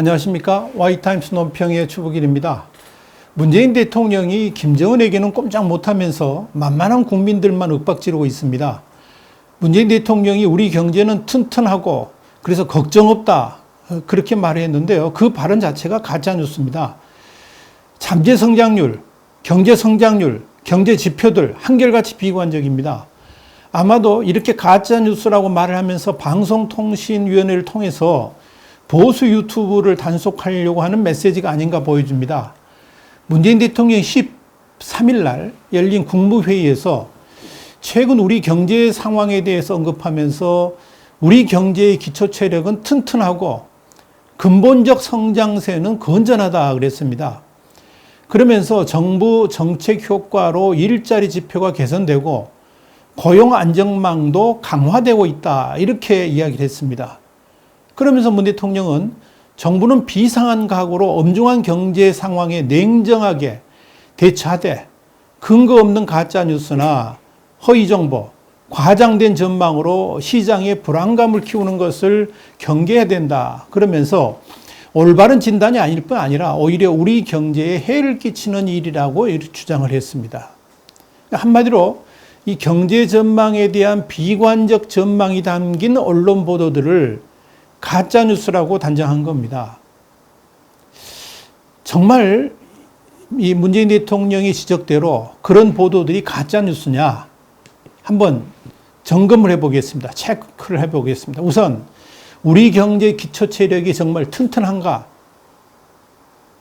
안녕하십니까. 와이타임스 논평의 추복일입니다. 문재인 대통령이 김정은에게는 꼼짝 못하면서 만만한 국민들만 윽박지르고 있습니다. 문재인 대통령이 우리 경제는 튼튼하고 그래서 걱정 없다. 어, 그렇게 말했는데요. 그 발언 자체가 가짜 뉴스입니다. 잠재 성장률, 경제 성장률, 경제 지표들 한결같이 비관적입니다. 아마도 이렇게 가짜 뉴스라고 말을 하면서 방송통신위원회를 통해서 보수 유튜브를 단속하려고 하는 메시지가 아닌가 보여집니다. 문재인 대통령이 13일 날 열린 국무회의에서 최근 우리 경제 상황에 대해서 언급하면서 우리 경제의 기초 체력은 튼튼하고 근본적 성장세는 건전하다 그랬습니다. 그러면서 정부 정책 효과로 일자리 지표가 개선되고 고용 안정망도 강화되고 있다. 이렇게 이야기를 했습니다. 그러면서 문 대통령은 정부는 비상한 각오로 엄중한 경제 상황에 냉정하게 대처하되 근거 없는 가짜 뉴스나 허위 정보, 과장된 전망으로 시장의 불안감을 키우는 것을 경계해야 된다. 그러면서 올바른 진단이 아닐 뿐 아니라 오히려 우리 경제에 해를 끼치는 일이라고 주장을 했습니다. 한마디로 이 경제 전망에 대한 비관적 전망이 담긴 언론 보도들을 가짜 뉴스라고 단정한 겁니다. 정말 이 문재인 대통령의 지적대로 그런 보도들이 가짜 뉴스냐 한번 점검을 해보겠습니다. 체크를 해보겠습니다. 우선 우리 경제 기초 체력이 정말 튼튼한가?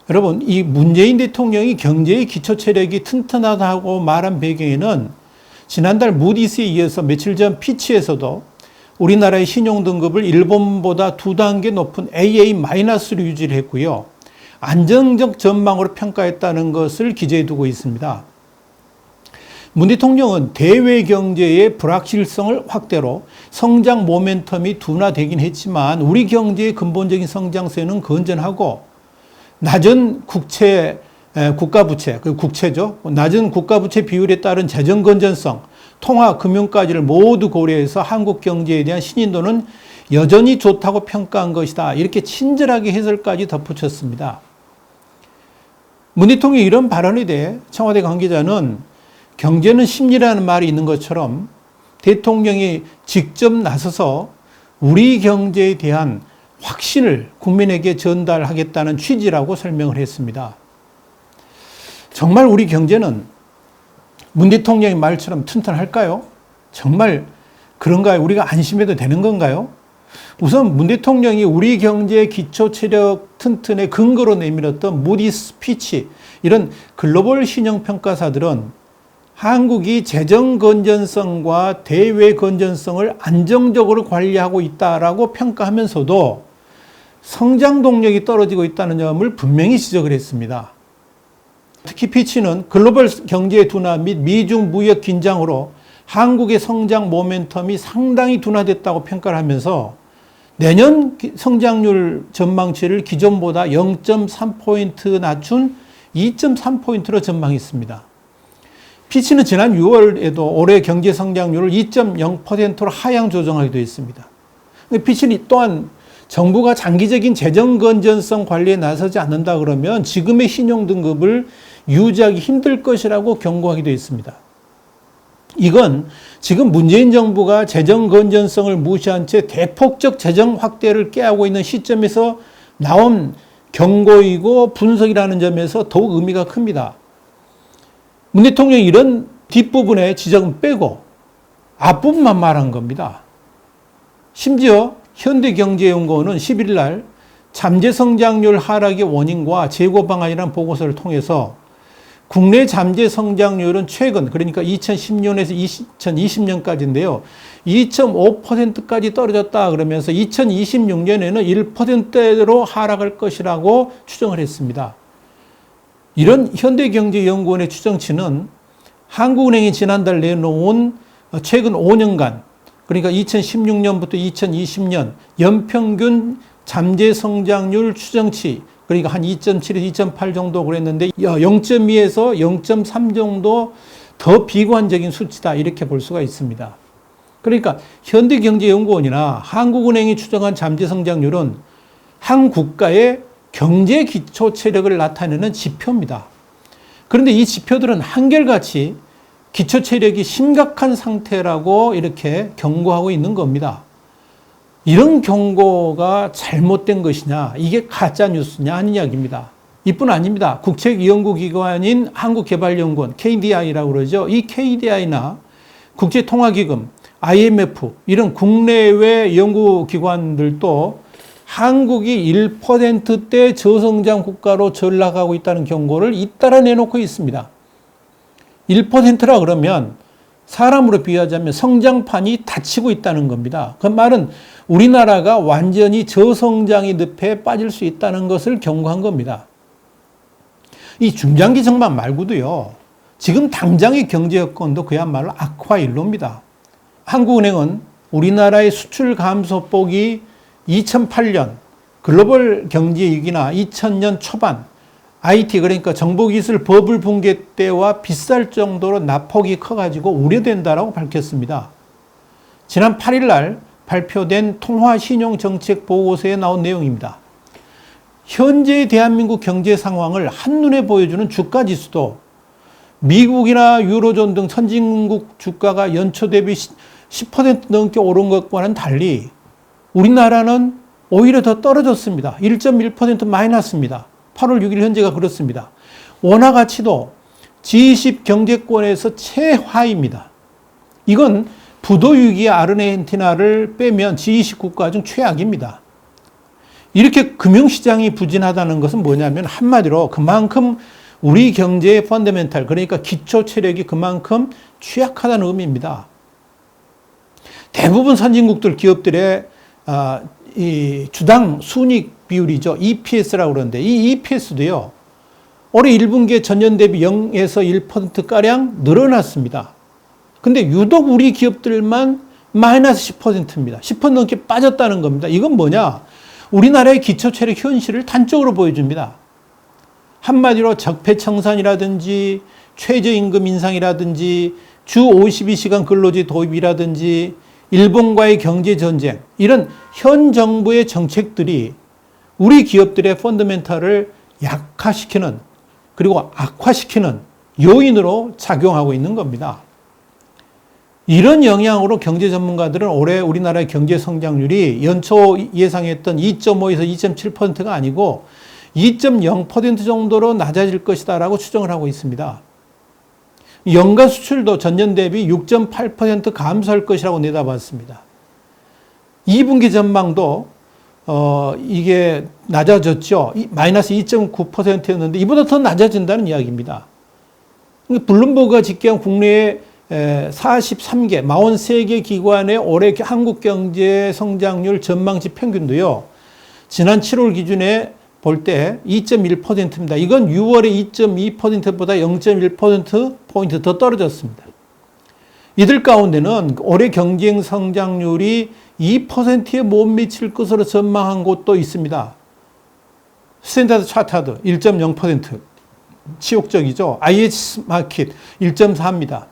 여러분, 이 문재인 대통령이 경제의 기초 체력이 튼튼하다고 말한 배경에는 지난달 무디스에 이어서 며칠 전 피치에서도 우리나라의 신용 등급을 일본보다 두 단계 높은 AA-로 유지를 했고요. 안정적 전망으로 평가했다는 것을 기재해 두고 있습니다. 문 대통령은 대외 경제의 불확실성을 확대로 성장 모멘텀이 둔화되긴 했지만 우리 경제의 근본적인 성장세는 건전하고 낮은 국채 국가 부채, 그 국채죠. 낮은 국가 부채 비율에 따른 재정 건전성, 통화 금융까지를 모두 고려해서 한국 경제에 대한 신인도는 여전히 좋다고 평가한 것이다. 이렇게 친절하게 해설까지 덧붙였습니다. 문 대통령이 이런 발언에 대해 청와대 관계자는 경제는 심리라는 말이 있는 것처럼 대통령이 직접 나서서 우리 경제에 대한 확신을 국민에게 전달하겠다는 취지라고 설명을 했습니다. 정말 우리 경제는 문 대통령의 말처럼 튼튼할까요? 정말 그런가요? 우리가 안심해도 되는 건가요? 우선 문 대통령이 우리 경제의 기초 체력 튼튼의 근거로 내밀었던 무디 스 피치 이런 글로벌 신용 평가사들은 한국이 재정 건전성과 대외 건전성을 안정적으로 관리하고 있다라고 평가하면서도 성장 동력이 떨어지고 있다는 점을 분명히 지적을 했습니다. 특히 피치는 글로벌 경제 둔화 및 미중 무역 긴장으로 한국의 성장 모멘텀이 상당히 둔화됐다고 평가를 하면서 내년 성장률 전망치를 기존보다 0.3포인트 낮춘 2.3포인트로 전망했습니다. 피치는 지난 6월에도 올해 경제 성장률을 2.0%로 하향 조정하기도 했습니다. 피치는 또한 정부가 장기적인 재정 건전성 관리에 나서지 않는다 그러면 지금의 신용 등급을 유지하기 힘들 것이라고 경고하기도 했습니다. 이건 지금 문재인 정부가 재정 건전성을 무시한 채 대폭적 재정 확대를 깨하고 있는 시점에서 나온 경고이고 분석이라는 점에서 더욱 의미가 큽니다. 문 대통령이 이런 뒷부분의 지적은 빼고 앞부분만 말한 겁니다. 심지어 현대경제연구원은 11일 날 잠재 성장률 하락의 원인과 재고 방안이라는 보고서를 통해서 국내 잠재 성장률은 최근 그러니까 2010년에서 2020년까지인데요. 2.5%까지 떨어졌다 그러면서 2026년에는 1%대로 하락할 것이라고 추정을 했습니다. 이런 현대경제연구원의 추정치는 한국은행이 지난달 내놓은 최근 5년간 그러니까 2016년부터 2020년 연평균 잠재 성장률 추정치 그러니까 한 2.7에서 2.8 정도 그랬는데 0.2에서 0.3 정도 더 비관적인 수치다 이렇게 볼 수가 있습니다. 그러니까 현대경제연구원이나 한국은행이 추정한 잠재 성장률은 한 국가의 경제 기초 체력을 나타내는 지표입니다. 그런데 이 지표들은 한결같이 기초 체력이 심각한 상태라고 이렇게 경고하고 있는 겁니다. 이런 경고가 잘못된 것이냐, 이게 가짜 뉴스냐 하는 이야기입니다. 이뿐 아닙니다. 국책연구기관인 한국개발연구원 KDI라고 그러죠. 이 KDI나 국제통화기금, IMF 이런 국내외 연구기관들도 한국이 1%대 저성장 국가로 전락하고 있다는 경고를 잇따라 내놓고 있습니다. 1%라 그러면 사람으로 비유하자면 성장판이 닫히고 있다는 겁니다. 그 말은 우리나라가 완전히 저성장의 늪에 빠질 수 있다는 것을 경고한 겁니다. 이 중장기 전망 말고도요. 지금 당장의 경제 여건도 그야말로 악화일로입니다. 한국은행은 우리나라의 수출 감소폭이 2008년 글로벌 경제 위기나 2000년 초반 IT 그러니까 정보기술 버블 붕괴 때와 비쌀 정도로 낙폭이 커가지고 우려된다라고 밝혔습니다. 지난 8일 날 발표된 통화신용정책 보고서에 나온 내용입니다. 현재 대한민국 경제 상황을 한눈에 보여주는 주가 지수도 미국이나 유로존 등 선진국 주가가 연초 대비 10% 넘게 오른 것과는 달리 우리나라는 오히려 더 떨어졌습니다. 1.1% 마이너스입니다. 8월 6일 현재가 그렇습니다. 원화 가치도 G20 경제권에서 최하입니다. 이건 부도 위기의 아르헨티나를 빼면 G20 국가 중 최악입니다. 이렇게 금융시장이 부진하다는 것은 뭐냐면 한마디로 그만큼 우리 경제의 펀더멘탈 그러니까 기초 체력이 그만큼 취약하다는 의미입니다. 대부분 선진국들 기업들의 아, 이 주당 순익 비율이죠. EPS라고 그러는데 이 EPS도요. 올해 1분기에 전년 대비 0에서 1%가량 늘어났습니다. 근데 유독 우리 기업들만 마이너스 10%입니다. 10% 넘게 빠졌다는 겁니다. 이건 뭐냐? 우리나라의 기초 체력 현실을 단적으로 보여줍니다. 한마디로 적폐청산이라든지 최저임금 인상이라든지 주 52시간 근로제 도입이라든지 일본과의 경제 전쟁 이런 현 정부의 정책들이 우리 기업들의 펀더멘탈을 약화시키는 그리고 악화시키는 요인으로 작용하고 있는 겁니다. 이런 영향으로 경제 전문가들은 올해 우리나라의 경제 성장률이 연초 예상했던 2.5에서 2.7%가 아니고 2.0% 정도로 낮아질 것이다라고 추정을 하고 있습니다. 연간 수출도 전년 대비 6.8% 감소할 것이라고 내다봤습니다. 2분기 전망도 어, 이게 낮아졌죠. 마이너스 2.9%였는데 이보다 더 낮아진다는 이야기입니다. 블룸버그가 집계한 국내의 43개, 43개 기관의 올해 한국 경제 성장률 전망치 평균도요. 지난 7월 기준에 볼 때 2.1%입니다. 이건 6월에 2.2%보다 0.1%포인트 더 떨어졌습니다. 이들 가운데는 올해 경쟁 성장률이 2%에 못 미칠 것으로 전망한 곳도 있습니다. 스탠다드 차타드 1.0% 치욕적이죠. IH 마켓 1.4입니다.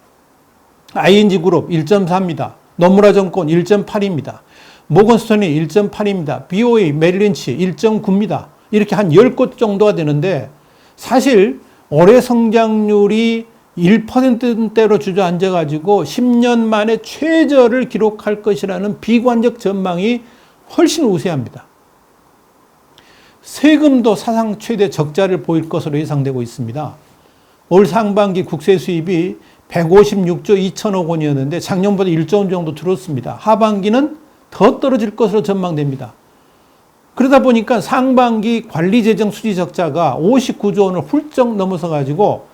ING 그룹 1.4입니다. 노무라 정권 1.8입니다. 모건스톤이 1.8입니다. BOA 메릴린치 1.9입니다. 이렇게 한 10곳 정도가 되는데 사실 올해 성장률이 1%대로 주저앉아 가지고 10년 만에 최저를 기록할 것이라는 비관적 전망이 훨씬 우세합니다. 세금도 사상 최대 적자를 보일 것으로 예상되고 있습니다. 올 상반기 국세 수입이 156조 2천억 원이었는데 작년보다 1조 원 정도 줄었습니다. 하반기는 더 떨어질 것으로 전망됩니다. 그러다 보니까 상반기 관리재정 수지 적자가 59조 원을 훌쩍 넘어서 가지고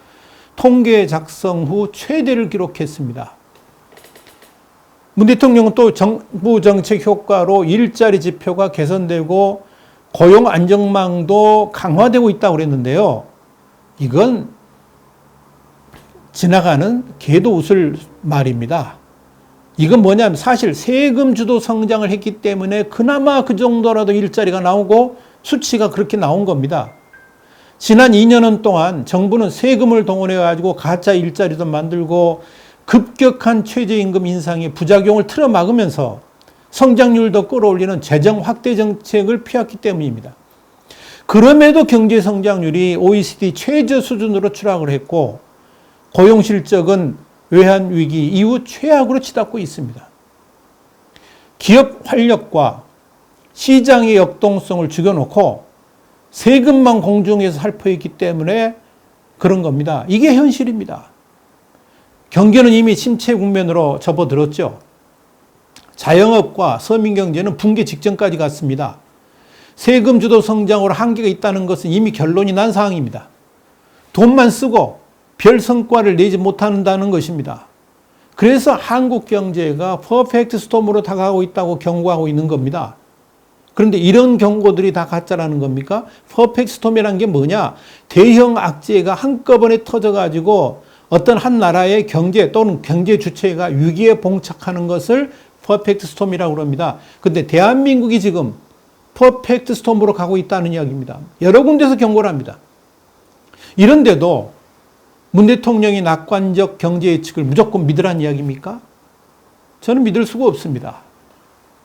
통계 작성 후 최대를 기록했습니다. 문 대통령은 또 정부 정책 효과로 일자리 지표가 개선되고 고용 안정망도 강화되고 있다고 그랬는데요. 이건 지나가는 개도 웃을 말입니다. 이건 뭐냐면 사실 세금 주도 성장을 했기 때문에 그나마 그 정도라도 일자리가 나오고 수치가 그렇게 나온 겁니다. 지난 2년은 동안 정부는 세금을 동원해 가지고 가짜 일자리도 만들고 급격한 최저임금 인상의 부작용을 틀어막으면서 성장률도 끌어올리는 재정 확대 정책을 피웠기 때문입니다. 그럼에도 경제 성장률이 OECD 최저 수준으로 추락을 했고 고용 실적은 외환 위기 이후 최악으로 치닫고 있습니다. 기업 활력과 시장의 역동성을 죽여놓고 세금만 공중에서 살포했기 때문에 그런 겁니다. 이게 현실입니다. 경제는 이미 침체 국면으로 접어들었죠. 자영업과 서민경제는 붕괴 직전까지 갔습니다. 세금 주도 성장으로 한계가 있다는 것은 이미 결론이 난 상황입니다. 돈만 쓰고 별 성과를 내지 못한다는 것입니다. 그래서 한국 경제가 퍼펙트 스톰으로 다가가고 있다고 경고하고 있는 겁니다. 그런데 이런 경고들이 다 가짜라는 겁니까? 퍼펙트 스톰이라는 게 뭐냐? 대형 악재가 한꺼번에 터져가지고 어떤 한 나라의 경제 또는 경제 주체가 위기에 봉착하는 것을 퍼펙트 스톰이라고 그럽니다. 근데 대한민국이 지금 퍼펙트 스톰으로 가고 있다는 이야기입니다. 여러 군데서 경고를 합니다. 이런데도 문 대통령이 낙관적 경제 예측을 무조건 믿으란 이야기입니까? 저는 믿을 수가 없습니다.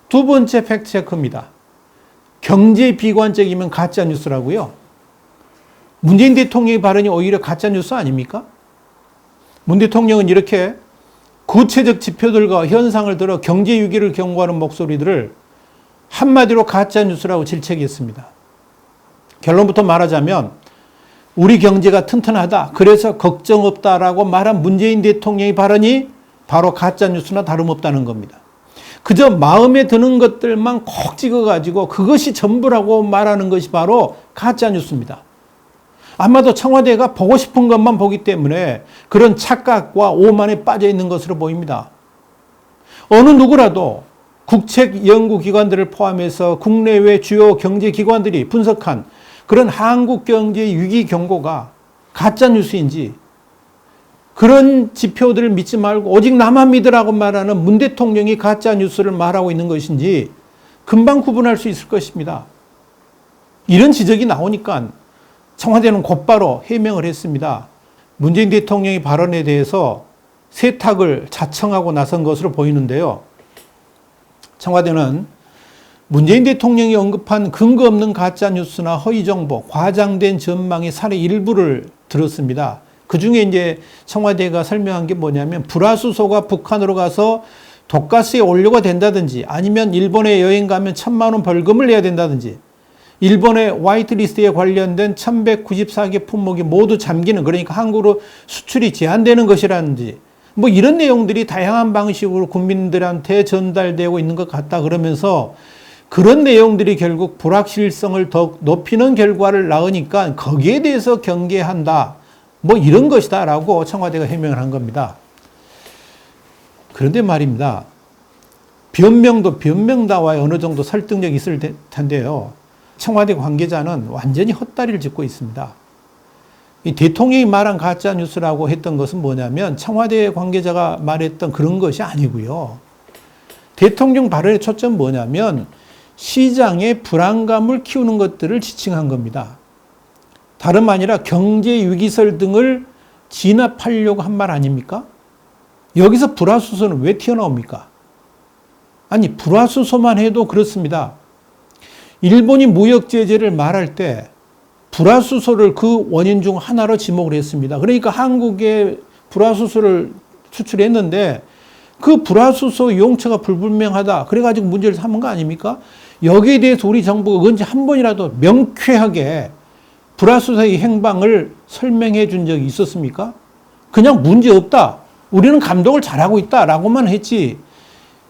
두 번째 팩트체크입니다. 경제 비관적이면 가짜 뉴스라고요. 문재인 대통령의 발언이 오히려 가짜 뉴스 아닙니까? 문 대통령은 이렇게 구체적 지표들과 현상을 들어 경제 위기를 경고하는 목소리들을 한마디로 가짜 뉴스라고 질책했습니다. 결론부터 말하자면 우리 경제가 튼튼하다. 그래서 걱정 없다라고 말한 문재인 대통령의 발언이 바로 가짜 뉴스나 다름없다는 겁니다. 그저 마음에 드는 것들만 콕 찍어가지고 그것이 전부라고 말하는 것이 바로 가짜 뉴스입니다. 아마도 청와대가 보고 싶은 것만 보기 때문에 그런 착각과 오만에 빠져 있는 것으로 보입니다. 어느 누구라도 국책 연구기관들을 포함해서 국내외 주요 경제기관들이 분석한 그런 한국 경제 위기 경고가 가짜 뉴스인지 그런 지표들을 믿지 말고 오직 나만 믿으라고 말하는 문 대통령이 가짜 뉴스를 말하고 있는 것인지 금방 구분할 수 있을 것입니다. 이런 지적이 나오니까 청와대는 곧바로 해명을 했습니다. 문재인 대통령의 발언에 대해서 세탁을 자청하고 나선 것으로 보이는데요. 청와대는 문재인 대통령이 언급한 근거 없는 가짜 뉴스나 허위 정보, 과장된 전망의 사례 일부를 들었습니다. 그 중에 이제 청와대가 설명한 게 뭐냐면 불화수소가 북한으로 가서 독가스에 올려가 된다든지 아니면 일본에 여행 가면 천만 원 벌금을 내야 된다든지 일본의 화이트리스트에 관련된 1194개 품목이 모두 잠기는 그러니까 한국으로 수출이 제한되는 것이라든지 뭐 이런 내용들이 다양한 방식으로 국민들한테 전달되고 있는 것 같다 그러면서 그런 내용들이 결국 불확실성을 더 높이는 결과를 낳으니까 거기에 대해서 경계한다. 뭐 이런 것이다라고 청와대가 해명을 한 겁니다. 그런데 말입니다. 변명도 변명다와 어느 정도 설득력이 있을 텐데요. 청와대 관계자는 완전히 헛다리를 짚고 있습니다. 이 대통령이 말한 가짜 뉴스라고 했던 것은 뭐냐면 청와대 관계자가 말했던 그런 것이 아니고요. 대통령 발언의 초점 뭐냐면 시장의 불안감을 키우는 것들을 지칭한 겁니다. 다름 아니라 경제 위기설 등을 진압하려고 한 말 아닙니까? 여기서 불화수소는 왜 튀어나옵니까? 아니, 불화수소만 해도 그렇습니다. 일본이 무역 제재를 말할 때 불화수소를 그 원인 중 하나로 지목을 했습니다. 그러니까 한국에 불화수소를 수출했는데 그 불화수소 용처가 불분명하다. 그래가지고 문제를 삼은 거 아닙니까? 여기에 대해서 우리 정부가 언제 한 번이라도 명쾌하게 불화수소의 행방을 설명해 준 적이 있었습니까? 그냥 문제 없다. 우리는 감독을 잘하고 있다 라고만 했지.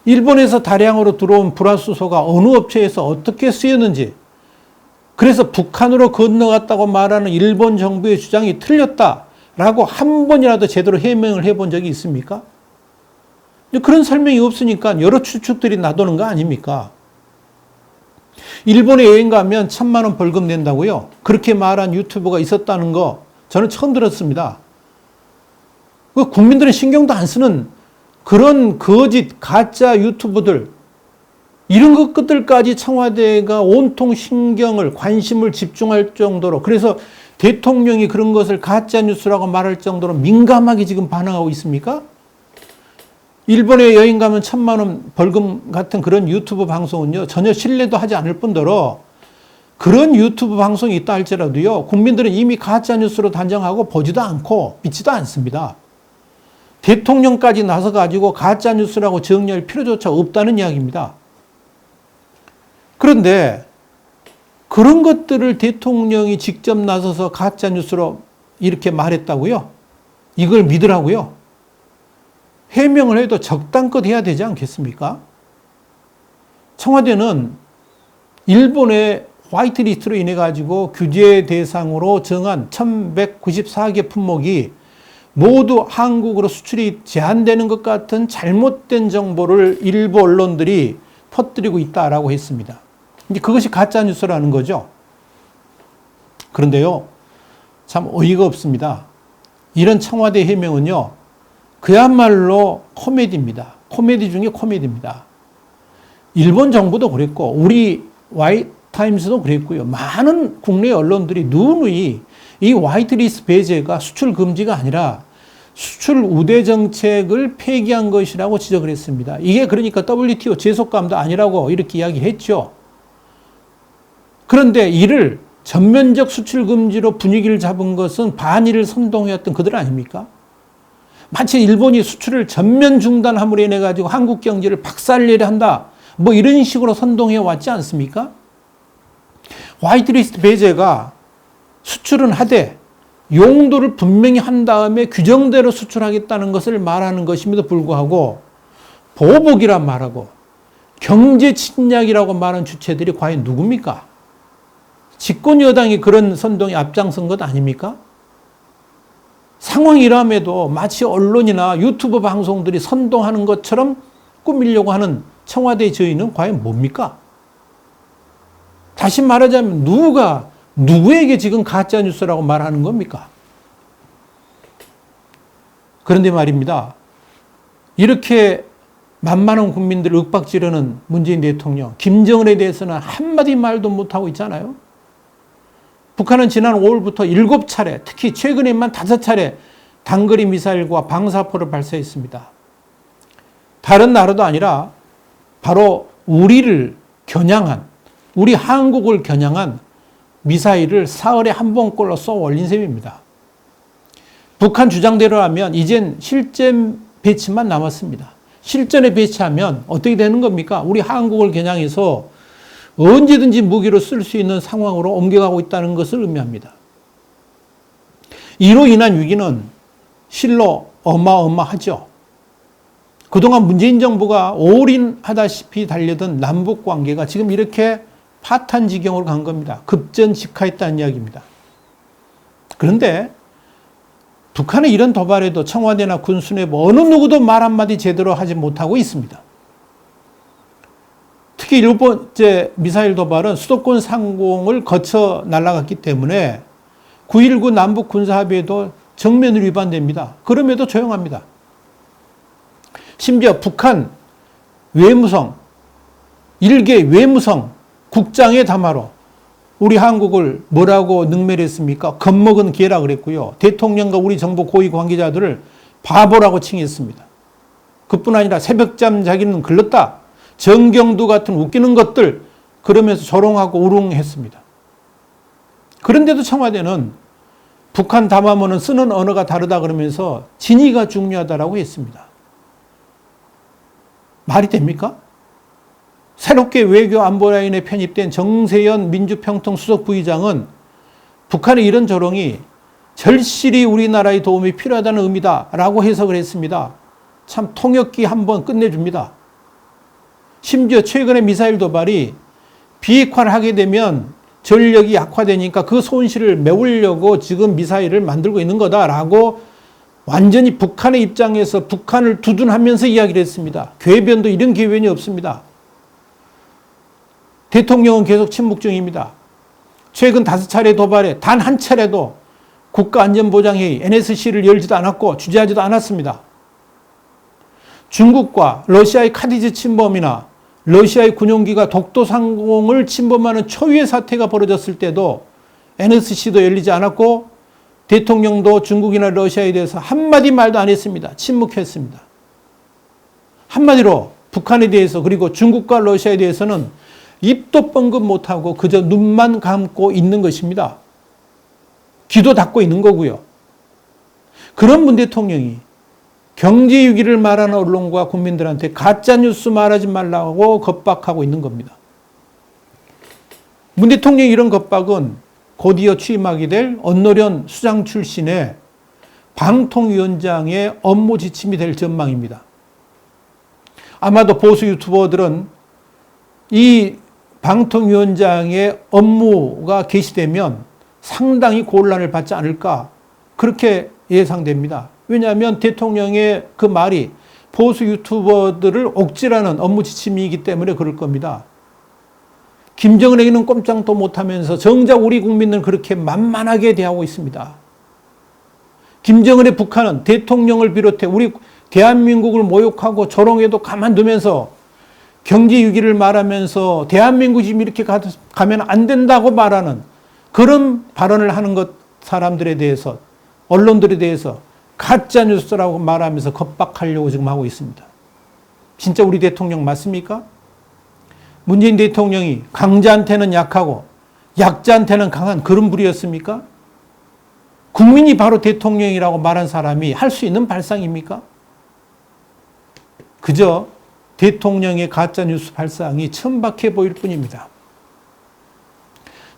일본에서 다량으로 들어온 불화수소가 어느 업체에서 어떻게 쓰였는지, 그래서 북한으로 건너갔다고 말하는 일본 정부의 주장이 틀렸다 라고 한 번이라도 제대로 해명을 해본 적이 있습니까? 그런 설명이 없으니까 여러 추측들이 나도는 거 아닙니까? 일본에 여행 가면 천만 원 벌금 낸다고요? 그렇게 말한 유튜버가 있었다는 거 저는 처음 들었습니다. 그 국민들은 신경도 안 쓰는 그런 거짓 가짜 유튜브들 이런 것들까지 청와대가 온통 신경을 관심을 집중할 정도로 그래서 대통령이 그런 것을 가짜 뉴스라고 말할 정도로 민감하게 지금 반응하고 있습니까? 일본에 여행 가면 천만 원 벌금 같은 그런 유튜브 방송은요 전혀 신뢰도 하지 않을 뿐더러 그런 유튜브 방송이 있다 할지라도요, 국민들은 이미 가짜뉴스로 단정하고 보지도 않고 믿지도 않습니다. 대통령까지 나서 가지고 가짜뉴스라고 정리할 필요조차 없다는 이야기입니다. 그런데 그런 것들을 대통령이 직접 나서서 가짜뉴스로 이렇게 말했다고요? 이걸 믿으라고요? 해명을 해도 적당껏 해야 되지 않겠습니까? 청와대는 일본의 화이트리스트로 인해 가지고 규제 대상으로 정한 1194개 품목이 모두 한국으로 수출이 제한되는 것 같은 잘못된 정보를 일부 언론들이 퍼뜨리고 있다라고 했습니다. 이제 그것이 가짜 뉴스라는 거죠. 그런데요, 참 어이가 없습니다. 이런 청와대 해명은요, 그야말로 코미디입니다. 코미디 중에 코미디입니다. 일본 정부도 그랬고, 우리 와이 타임스도 그랬고요. 많은 국내 언론들이 누누이 이 화이트 리스트 배제가 수출 금지가 아니라 수출 우대 정책을 폐기한 것이라고 지적을 했습니다. 이게 그러니까 WTO 제속감도 아니라고 이렇게 이야기했죠. 그런데 이를 전면적 수출 금지로 분위기를 잡은 것은 반일을 선동해왔던 그들 아닙니까? 마치 일본이 수출을 전면 중단함으로 인해 가지고 한국 경제를 박살내려 한다. 뭐 이런 식으로 선동해 왔지 않습니까? 화이트리스트 배제가 수출은 하되 용도를 분명히 한 다음에 규정대로 수출하겠다는 것을 말하는 것임에도 불구하고 보복이란 말하고 경제 침략이라고 말한 주체들이 과연 누굽니까? 집권 여당이 그런 선동에 앞장선 것 아닙니까? 상황이 이러함에도 마치 언론이나 유튜브 방송들이 선동하는 것처럼 꾸미려고 하는 청와대 저희는 과연 뭡니까? 다시 말하자면 누가 누구에게 지금 가짜 뉴스라고 말하는 겁니까? 그런데 말입니다. 이렇게 만만한 국민들을 윽박지르는 문재인 대통령, 김정은에 대해서는 한마디 말도 못하고 있잖아요. 북한은 지난 5월부터 7차례, 특히 최근에만 5차례 단거리 미사일과 방사포를 발사했습니다. 다른 나라도 아니라 바로 우리를 겨냥한, 우리 한국을 겨냥한 미사일을 사흘에 한 번꼴로 쏘아 올린 셈입니다. 북한 주장대로라면 이젠 실전 배치만 남았습니다. 실전에 배치하면 어떻게 되는 겁니까? 우리 한국을 겨냥해서 언제든지 무기로 쓸 수 있는 상황으로 옮겨가고 있다는 것을 의미합니다. 이로 인한 위기는 실로 어마어마하죠. 그동안 문재인 정부가 올인하다시피 달려든 남북 관계가 지금 이렇게 파탄 지경으로 간 겁니다. 급전직하했다는 이야기입니다. 그런데 북한의 이런 도발에도 청와대나 군수내부 어느 누구도 말 한마디 제대로 하지 못하고 있습니다. 특히 일 번째 미사일 도발은 수도권 상공을 거쳐 날아갔기 때문에 9.19 남북 군사합의에도 정면으로 위반됩니다. 그럼에도 조용합니다. 심지어 북한 외무성, 일개 외무성 국장의 담화로 우리 한국을 뭐라고 능멸했습니까? 겁먹은 개라 그랬고요. 대통령과 우리 정부 고위 관계자들을 바보라고 칭했습니다. 그뿐 아니라 새벽잠 자기는 글렀다. 정경두 같은 웃기는 것들 그러면서 조롱하고 우롱했습니다. 그런데도 청와대는 북한 담화문은 쓰는 언어가 다르다 그러면서 진위가 중요하다라고 했습니다. 말이 됩니까? 새롭게 외교 안보라인에 편입된 정세현 민주평통 수석 부의장은 북한의 이런 조롱이 절실히 우리나라의 도움이 필요하다는 의미다라고 해석을 했습니다. 참 통역기 한번 끝내줍니다. 심지어 최근의 미사일 도발이 비핵화를 하게 되면 전력이 약화되니까 그 손실을 메우려고 지금 미사일을 만들고 있는 거다라고 완전히 북한의 입장에서 북한을 두둔하면서 이야기를 했습니다. 궤변도 이런 궤변이 없습니다. 대통령은 계속 침묵 중입니다. 최근 다섯 차례 도발에 단 한 차례도 국가안전보장회의 NSC를 열지도 않았고 주재하지도 않았습니다. 중국과 러시아의 카디즈 침범이나 러시아의 군용기가 독도 상공을 침범하는 초유의 사태가 벌어졌을 때도 NSC도 열리지 않았고 대통령도 중국이나 러시아에 대해서 한마디 말도 안 했습니다. 침묵했습니다. 한마디로 북한에 대해서 그리고 중국과 러시아에 대해서는 입도 뻥긋 못하고 그저 눈만 감고 있는 것입니다. 귀도 닫고 있는 거고요. 그런 문 대통령이 경제 위기를 말하는 언론과 국민들한테 가짜 뉴스 말하지 말라고 겁박하고 있는 겁니다. 문 대통령이 이런 겁박은 곧이어 취임하게 될 언노련 수장 출신의 방통위원장의 업무 지침이 될 전망입니다. 아마도 보수 유튜버들은 이 방통위원장의 업무가 개시되면 상당히 곤란을 받지 않을까 그렇게 예상됩니다. 왜냐하면 대통령의 그 말이 보수 유튜버들을 옥죄라는 업무 지침이기 때문에 그럴 겁니다. 김정은에게는 꼼짝도 못하면서 정작 우리 국민은 그렇게 만만하게 대하고 있습니다. 김정은의 북한은 대통령을 비롯해 우리 대한민국을 모욕하고 조롱해도 가만두면서 경제 위기를 말하면서 대한민국이 지금 이렇게 가, 가면 안 된다고 말하는 그런 발언을 하는 것 사람들에 대해서 언론들에 대해서 가짜 뉴스라고 말하면서 겁박하려고 지금 하고 있습니다. 진짜 우리 대통령 맞습니까? 문재인 대통령이 강자한테는 약하고 약자한테는 강한 그런 분이었습니까? 국민이 바로 대통령이라고 말한 사람이 할 수 있는 발상입니까? 그저 대통령의 가짜 뉴스 발상이 천박해 보일 뿐입니다.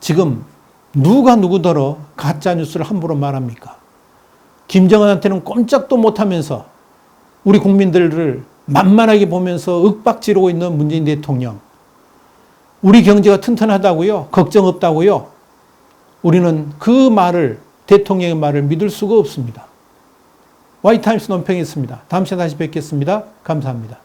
지금 누가 누구더러 가짜 뉴스를 함부로 말합니까? 김정은한테는 꼼짝도 못하면서 우리 국민들을 만만하게 보면서 윽박지르고 있는 문재인 대통령. 우리 경제가 튼튼하다고요? 걱정 없다고요? 우리는 그 말을, 대통령의 말을 믿을 수가 없습니다. 와이타임스 논평이었습니다. 다음 시간에 다시 뵙겠습니다. 감사합니다.